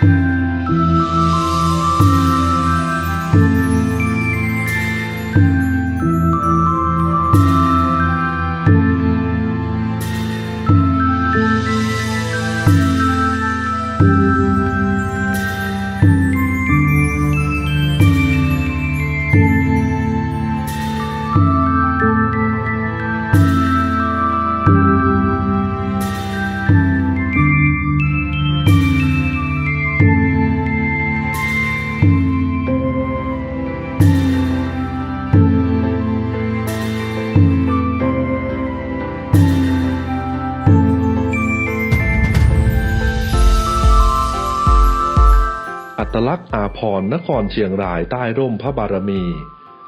อัต ลักษณ์อาพรนครเชียงรายใต้ร่มพระบารมี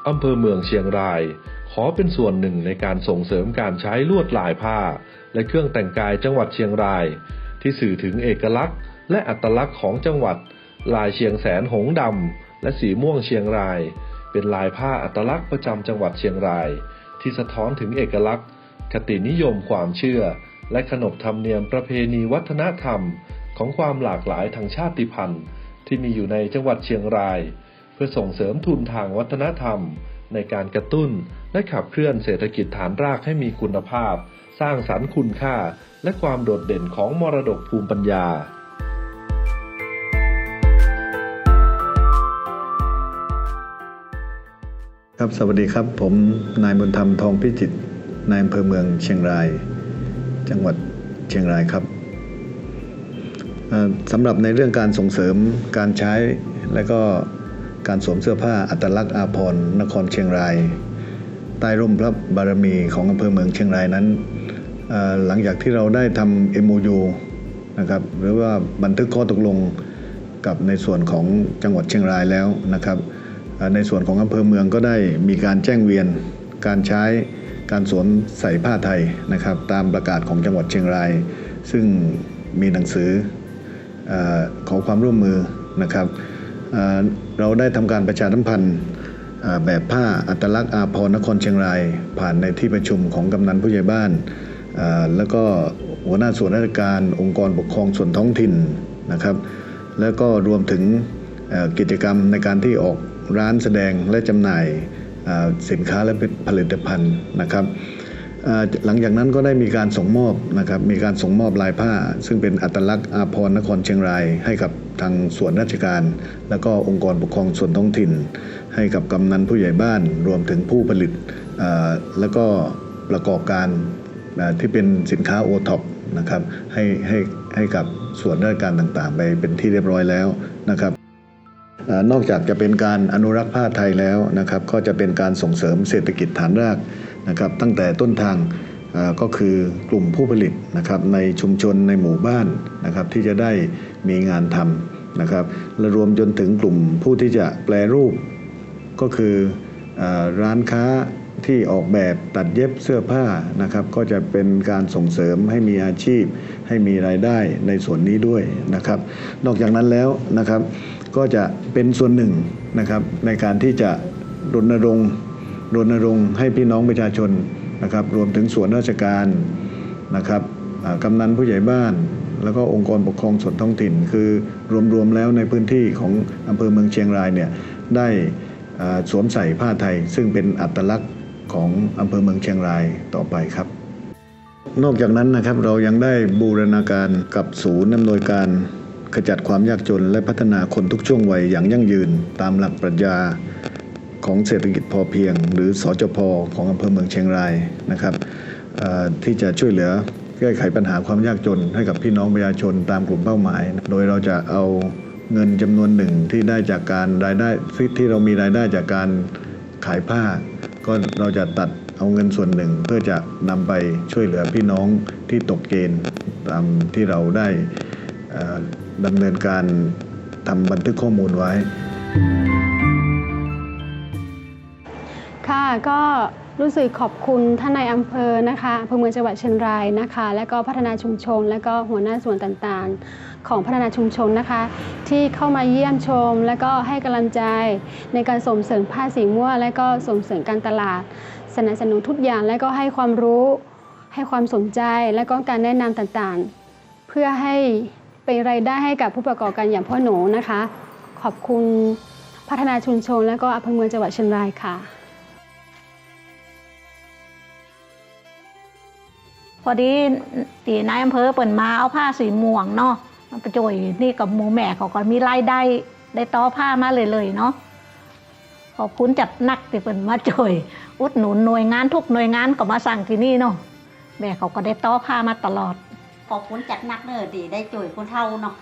อำเภอเมืองเชียงราย ขอเป็นส่วนหนึ่งในการส่งเสริมการใช้ลวดลายผ้า และเครื่องแต่งกายจังหวัดเชียงราย ที่สื่อถึงเอกลักษณ์ และอัตลักษณ์ของจังหวัด ลายเชียงแสนหงดำและสีม่วงเชียงราย เป็นลายผ้าอัตลักษณ์ประจำจังหวัดเชียงราย ที่สะท้อนถึงเอกลักษณ์ คตินิยมความเชื่อ และขนบธรรมเนียมประเพณีวัฒนธรรม ของความหลากหลายทางชาติพันธุ์ ที่มีอยู่ในจังหวัดเชียงราย เพื่อส่งเสริมทุนทางวัฒนธรรม ในการกระตุ้นและขับเคลื่อนเศรษฐกิจฐานรากให้มีคุณภาพ สร้างสรรค์คุณค่า และความโดดเด่นของมรดกภูมิปัญญาครับสวัสดีครับ ผมนายบุญธรรมทองพิจิตรนายอำเภอเมืองเชียงราย จังหวัดเชียงรายครับ สำหรับในเรื่องการส่งเสริมการใช้ และก็การสวมเสื้อผ้าอัตลักษณ์อาภรณ์นครเชียงราย ใต้ร่มพระบารมีของอำเภอเมืองเชียงรายนั้น หลังจากที่เราได้ทำ MOU นะครับหรือว่าบันทึกข้อตกลงกับในส่วนของจังหวัดเชียงรายแล้วนะครับ ในส่วนของอำเภอเมืองก็ได้มีการแจ้งเวียนการใช้การสวมใส่ผ้าไทยนะครับ ตามประกาศของจังหวัดเชียงราย ซึ่งมีหนังสือ ขอความร่วมมือนะครับเราได้ทำการประชาสัมพันธ์แบบผ้าอัตลักษณ์อาพรณ์นครเชียงราย ผ่านในที่ประชุมของกำนันผู้ใหญ่บ้าน แล้วก็หัวหน้าส่วนราชการองค์กรปกครองส่วนท้องถิ่นนะครับ แล้วก็รวมถึงกิจกรรมในการที่ออกร้านแสดงและจำหน่ายสินค้าและผลิตภัณฑ์นะครับ หลังจากนั้นก็ได้มีการส่งมอบนะครับมีการส่งมอบลายผ้า ซึ่งเป็นอัตลักษณ์อาพรณ์นครเชียงรายให้กับทางส่วนราชการ แล้วก็องค์กรปกครองส่วนท้องถิ่น ให้กับกำนันผู้ใหญ่บ้านรวมถึงผู้ผลิตแล้วก็ประกอบการที่เป็นสินค้าโอท็อปนะครับให้ให้ให้กับส่วนราชการต่างๆ ไปเป็นที่เรียบร้อยแล้วนะครับนอกจากจะเป็นการอนุรักษ์ผ้าไทยแล้วนะครับ ก็จะเป็นการส่งเสริมเศรษฐกิจฐานราก นะครับตั้งแต่ต้นทางก็คือกลุ่มผู้ผลิตนะครับในชุมชนในหมู่บ้านนะครับที่จะได้มีงานทำนะครับและรวมจนถึงกลุ่มผู้ที่จะแปลรูป ก็คืออร้านค้าที่ออกแบบตัดเย็บเสื้อผ้านะครับก็จะเป็นการส่งเสริมให้มีอาชีพ ให้มีรายได้ในส่วนนี้ด้วยนะครับ นอกจากนั้นแล้วนะครับก็จะเป็นส่วนหนึ่งนะครับในการที่จะรณรงค์ รณรงค์ให้พี่น้องประชาชนนะครับรวมถึงส่วนราชการนะครับกำนันผู้ใหญ่บ้าน แล้วก็องค์กรปกครองส่วนท้องถิ่น คือรวมๆแล้วในพื้นที่ของอำเภอเมืองเชียงรายเนี่ยได้สวมใส่ผ้าไทย ซึ่งเป็นอัตลักษณ์ของอำเภอเมืองเชียงรายต่อไปครับ นอกจากนั้นนะครับเรายังได้บูรณาการกับศูนย์อำนวยการขจัดความยากจนและพัฒนาคนทุกช่วงวัยอย่างยั่งยืนตามหลักปรัชญา ของเศรษฐกิจพอเพียง หรือสจพของอำเภอเมืองเชียงรายนะครับที่จะช่วยเหลือแก้ไขปัญหาความยากจนให้กับพี่น้องประชาชนตามกลุ่มเป้าหมาย โดยเราจะเอาเงินจำนวนหนึ่งที่ได้จากการรายได้ที่เรามีรายได้จากการขายผ้า ก็เราจะตัดเอาเงินส่วนหนึ่งเพื่อจะนำไปช่วยเหลือพี่น้องที่ตกเกณฑ์ตามที่เราได้เอ่อดำเนินการทำบันทึกข้อมูลไว้ ค่ะก็รู้สึกขอบคุณท่านนายอำเภอนะคะอำเภอเมืองจังหวัดเชียงรายนะคะ และก็พัฒนาชุมชน และก็หัวหน้าส่วนต่างๆ ของพัฒนาชุมชนนะคะ ที่เข้ามาเยี่ยมชม และก็ให้กำลังใจในการส่งเสริมผ้าสีม่วงและก็ส่งเสริมการตลาด สนับสนุนทุกอย่างและก็ให้ความรู้ให้ความสนใจและก็การแนะนำต่างๆ เพื่อให้เป็นรายได้ให้กับผู้ประกอบการอย่างพ่อหนูนะคะ ขอบคุณพัฒนาชุมชน และก็อำเภอเมืองจังหวัดเชียงรายค่ะ พอดีตีนายอำเภอเปิ่นมาเอาผ้าสีม่วงเนาะมาประจอยนี่กับหมูแม่เขาก็มีรายได้ได้ต่อผ้ามาเลยเลยๆเนาะขอบคุณจัดหนักที่เปิ่นมาจอยอุดหนุนหน่วยงานทุกหน่วยงานก็มาสั่งที่นี่เนาะแม่เขาก็ได้ต่อผ้ามาตลอดขอบคุณจัดหนักเนอดีได้จ่วยคนเท่าเนาะ